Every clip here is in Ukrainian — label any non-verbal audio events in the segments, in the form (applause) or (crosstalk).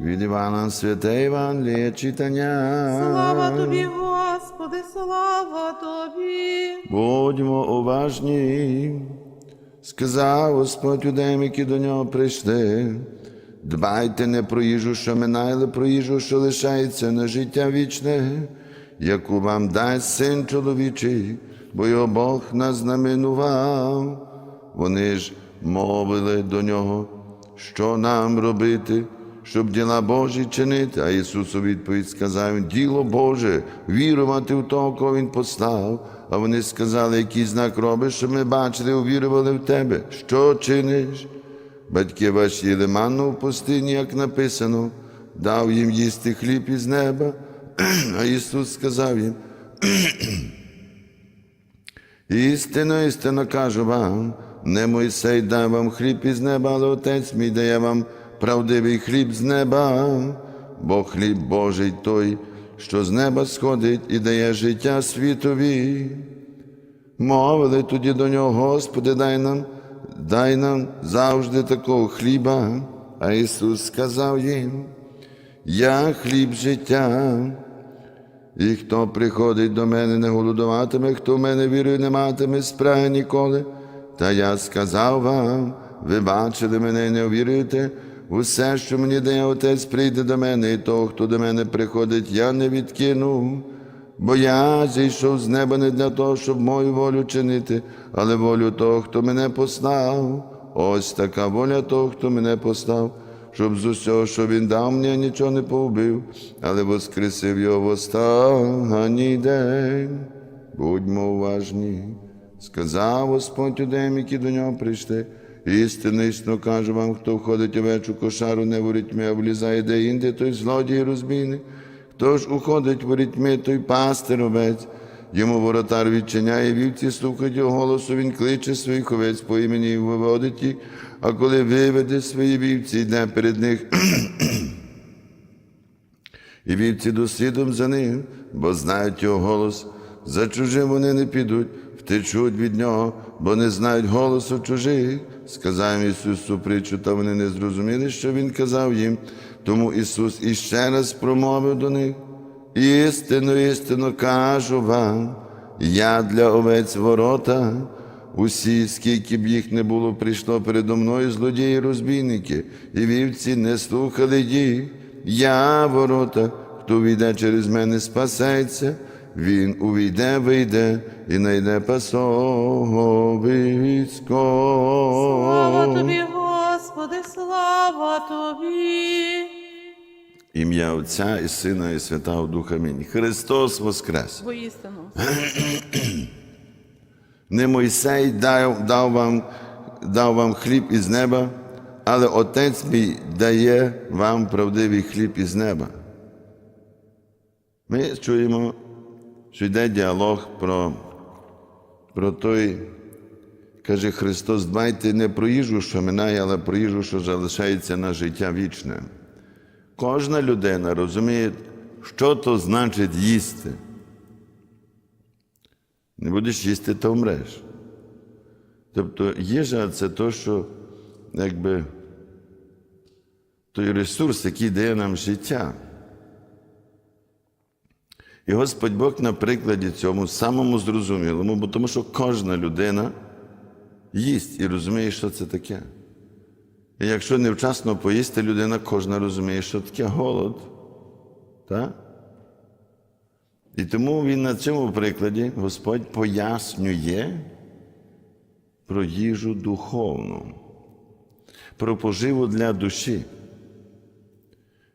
Від Івана Святе Євангеліє читання. Слава тобі, Господи, слава тобі. Будьмо уважні. Сказав Господь юдеям, які до нього прийшли. Дбайте не про їжу, що минає, але про їжу, що лишається на життя вічне, яку вам дасть син чоловічий, бо його Бог нас знаменував. Вони ж мовили до нього, що нам робити, щоб діла Божі чинити. А Ісус у відповідь сказав, діло Боже, вірувати в того, кого Він послав. А вони сказали, який знак робиш, щоб ми бачили, увірували в тебе. Що чиниш? Батьки ваші їли манну в пустині, як написано, дав їм їсти хліб із неба. (clears throat) А Ісус сказав їм, Істинно, істинно кажу вам, не Мойсей дав вам хліб із неба, але Отець мій дає вам правдивий хліб з неба, бо хліб Божий той, що з неба сходить і дає життя світові. Мовили тоді до нього, Господи, дай нам, дай нам завжди такого хліба. А Ісус сказав їм, я хліб життя. І хто приходить до мене, не голодуватиме, хто в мене вірує, не матиме спраги ніколи. Та я сказав вам, ви бачили мене і не віруєте, усе, що мені дає Отець, прийде до мене, і того, хто до мене приходить, я не відкину. Бо я зійшов з неба не для того, щоб мою волю чинити, але волю того, хто мене послав. Ось така воля того, хто мене послав, щоб з усього, що він дав мені, нічого не повбив, але воскресив його в останній день. Будьмо уважні, сказав Господь удем, які до нього прийшли. Істинно, істинно кажу вам, хто входить у вечу кошару, не ворітьми, а влізає де інде, той злодій розбійник. Хто ж уходить ворітьми, той пастир овець. Йому воротар відчиняє вівці, слухають його голосу, він кличе своїх овець по імені і виводить їх, а коли виведе свої вівці, йде перед них. І вівці дослідом за ним, бо знають його голос. За чужим вони не підуть, втечуть від нього, бо не знають голосу чужих. Сказав їм Ісус притчу, та вони не зрозуміли, що Він казав їм. Тому Ісус іще раз промовив до них. Істину, істину кажу вам, я для овець ворота. Усі, скільки б їх не було, прийшло передо мною злодії, розбійники, і вівці не слухали їх. Я ворота, хто війде через мене, спасеться, він увійде, вийде і найде пасовисько. Слава тобі, Господи, слава тобі. Ім'я Отця і Сина, і Святого Духа. Амінь. Христос Воскрес! Воістину. (clears throat) Не Мойсей дав, дав, вам, дав вам хліб із неба, але Отець мій дає вам правдивий хліб із неба. Ми чуємо, що йде діалог про, про той, каже Христос, дбайте не про їжу, що минає, але про їжу, що залишається на життя вічне. Кожна людина розуміє, що то значить їсти. Не будеш їсти, то вмреш. Тобто їжа це то, що якби той ресурс, який дає нам життя. І Господь Бог на прикладі цьому самому зрозумілому, бо тому що кожна людина їсть і розуміє, що це таке. І якщо невчасно поїсти, людина кожна розуміє, що таке голод. Так? І тому він на цьому прикладі Господь пояснює про їжу духовну, про поживу для душі.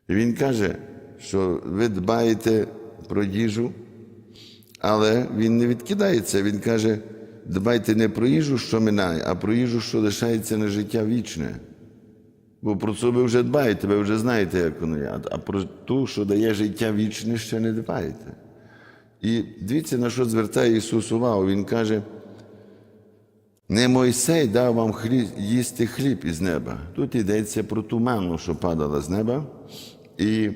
І він каже, що ви дбаєте про їжу, але він не відкидається. Він каже, дбайте не про їжу, що минає, а про їжу, що лишається на життя вічне. Бо про це ви вже дбаєте, ви вже знаєте, як воно є. А про ту, що дає життя вічне, ще не дбаєте. І дивіться, на що звертає Ісус увагу. Він каже, не Мойсей дав вам хліб, їсти хліб із неба. Тут йдеться про ту манну, що падала з неба. І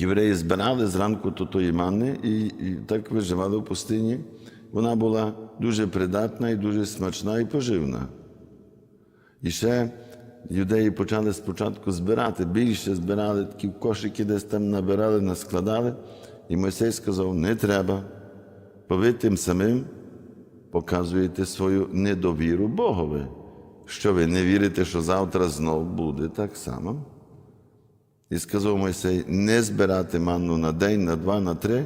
євреї збирали зранку до тої манни і, і так виживали в пустині. Вона була дуже придатна і дуже смачна і поживна. І ще юдеї почали спочатку збирати, більше збирали, такі кошики десь там набирали, наскладали. І Мойсей сказав: не треба, бо ви тим самим показуєте свою недовіру Богові, що ви не вірите, що завтра знов буде так само. І сказав Мойсей не збирати манну на день, на два, на три,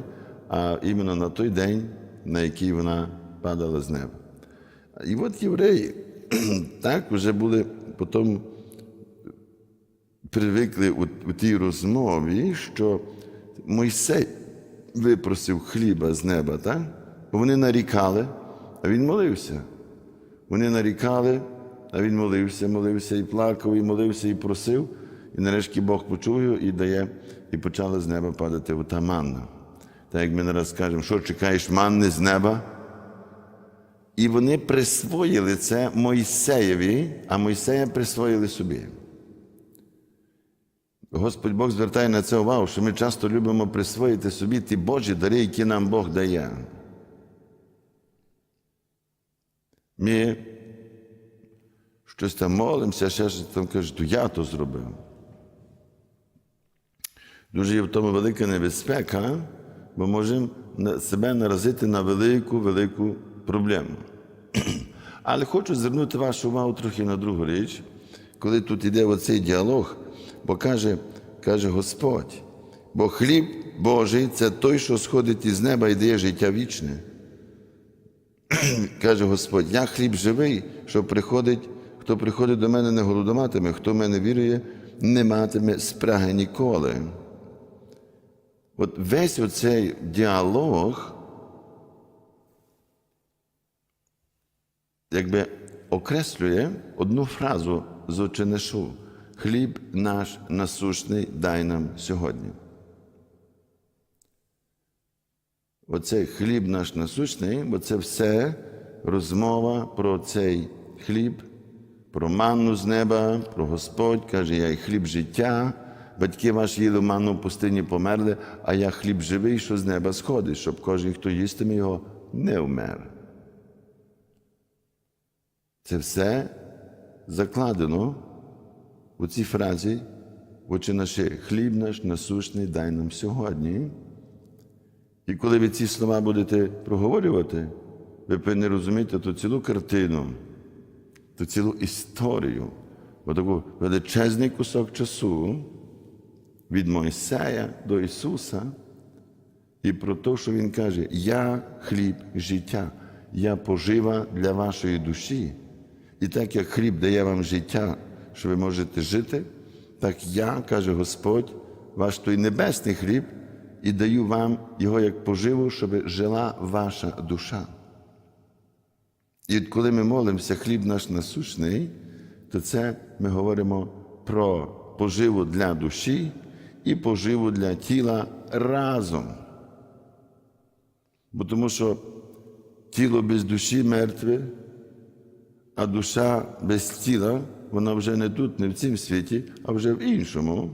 а іменно на той день, на який вона падала з неба. І от євреї (clears throat) так вже були потім привикли у, у тій розмові, що Мойсей випросив хліба з неба, так? бо вони нарікали, а він молився. Вони нарікали, а він молився, молився і плакав, і молився, і просив. І нарешті Бог його і дає, і почала з неба падати ота манна. Так як ми нараз кажемо, що чекаєш манни з неба? І вони присвоїли це Мойсеєві, а Мойсея присвоїли собі. Господь Бог звертає на це увагу, що ми часто любимо присвоїти собі ті Божі дари, які нам Бог дає. Ми щось там молимося, ще щось там кажуть, то я то зробив. Дуже є в тому велика небезпека, бо можемо себе наразити на велику, велику проблему. (clears throat) Але хочу звернути вашу увагу трохи на другу річ, коли тут йде оцей діалог, бо каже, каже Господь, бо хліб Божий це той, що сходить із неба і дає життя вічне. (clears throat) каже Господь, я хліб живий, що приходить, хто приходить до мене, не голодоматиме, хто в мене вірує, не матиме спраги ніколи. От весь оцей діалог якби окреслює одну фразу з оченешу хліб наш насущний дай нам сьогодні. Оцей хліб наш насущний, бо це все розмова про цей хліб, про манну з неба, про Господь каже, я й хліб життя. Батьки ваші їли манну в пустині померли, а я хліб живий, що з неба сходить, щоб кожен, хто їстиме його, не вмер. Це все закладено у цій фразі, очі наші хліб наш насущний дай нам сьогодні. І коли ви ці слова будете проговорювати, ви повинні розуміти ту цілу картину, ту цілу історію, бо таку величезний кусок часу від Мойсея до Ісуса, і про те, що Він каже: Я хліб життя, я пожива для вашої душі. І так як хліб дає вам життя, що ви можете жити, так я, каже Господь, ваш той небесний хліб, і даю вам його як поживу, щоб жила ваша душа. І коли ми молимося, хліб наш насущний, то це ми говоримо про поживу для душі і поживу для тіла разом. Бо тому що тіло без душі мертве, а душа без тіла, вона вже не тут, не в цім світі, а вже в іншому,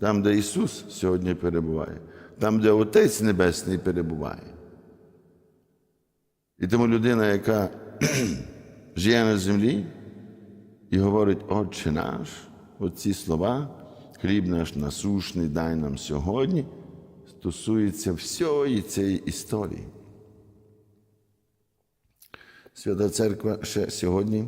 там, де Ісус сьогодні перебуває, там, де Отець Небесний перебуває. І тому людина, яка (clears throat) живе на землі і говорить, Отче наш, оці слова, хліб наш насушний, дай нам сьогодні, стосується всієї цієї історії. Свята Церква ще сьогодні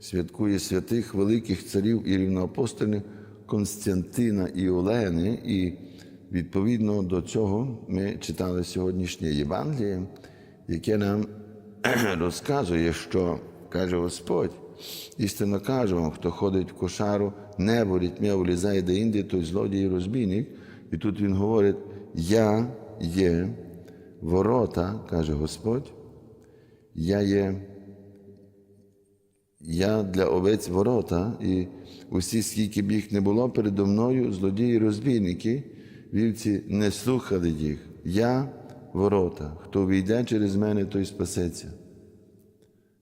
святкує святих великих царів і рівноапостолів Константина і Олени, і відповідно до цього ми читали сьогоднішнє Євангеліє, яке нам (clears throat) розказує, що каже Господь, істинно кажу вам, хто ходить в кошару, небо рітьмя влізає де інде, той злодій і розбійник. І тут він говорить: Я є ворота, каже Господь. Я є я для овець ворота, і усі, скільки б їх не було передо мною, злодії розбійники, вівці не слухали їх. Я ворота. Хто війде через мене, той спасеться.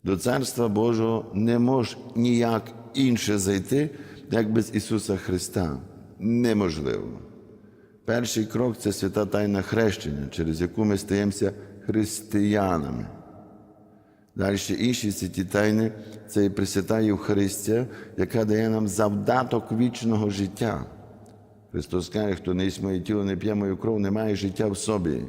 До Царства Божого не може ніяк інше зайти, як без Ісуса Христа. Неможливо. Перший крок це свята тайна хрещення, через яку ми стаємося християнами. Далі інші святі тайни це і Пресвята Євхаристія, яка дає нам завдаток вічного життя. Христос каже, хто не їсть моє тіло, не п'є мою кров, не має життя в собі.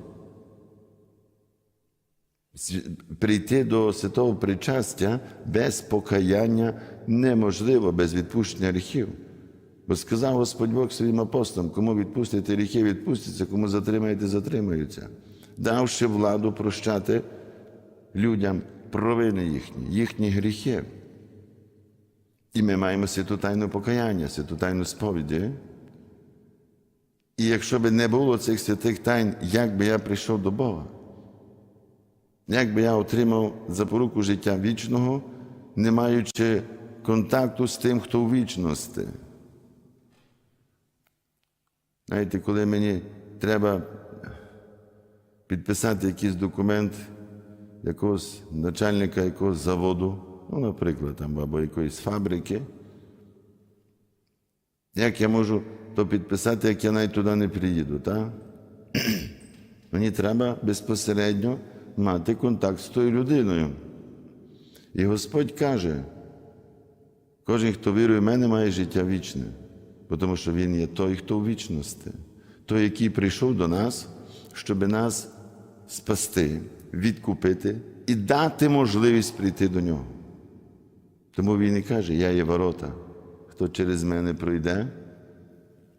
Прийти до святого причастя без покаяння неможливо, без відпущення гріхів. Бо сказав Господь Бог своїм апостолам, кому відпустите гріхи, відпустяться, кому затримаєте, затримаються, давши владу прощати людям провини їхні, їхні гріхи. І ми маємо святу тайну покаяння, святу тайну сповіді. І якщо б не було цих святих тайн, як би я прийшов до Бога? Як би я отримав запоруку життя вічного, не маючи контакту з тим, хто у вічності? Знаєте, коли мені треба підписати якийсь документ якогось начальника якогось заводу, ну, наприклад, там, або якоїсь фабрики, як я можу то підписати, як я навіть туди не приїду, так? (clears throat) Мені треба безпосередньо мати контакт з тою людиною. І Господь каже, кожен, хто вірує в мене, має життя вічне, тому що Він є той, хто у вічності, той, який прийшов до нас, щоб нас спасти, відкупити і дати можливість прийти до нього. Тому він і каже: Я є ворота, хто через мене пройде,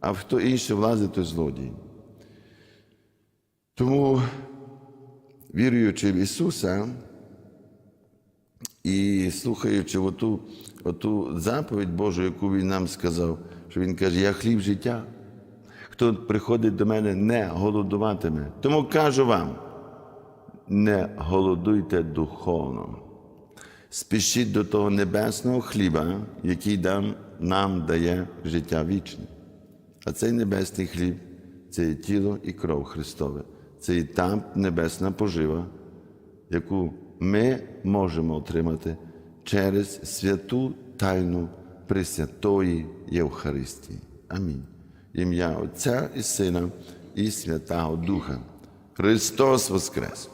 а хто інше влазить, той злодій. Тому, віруючи в Ісуса і слухаючи оту, оту заповідь Божу, яку Він нам сказав, що Він каже, я хліб життя. Хто приходить до мене, не голодуватиме. Тому кажу вам, не голодуйте духовно. Спішіть до того небесного хліба, який нам дає життя вічне. А цей небесний хліб це тіло і кров Христове. Це і та небесна пожива, яку ми можемо отримати через святу тайну Пресвятої Євхаристії. Амінь. Ім'я Отця і Сина і Святого Духа. Христос Воскрес!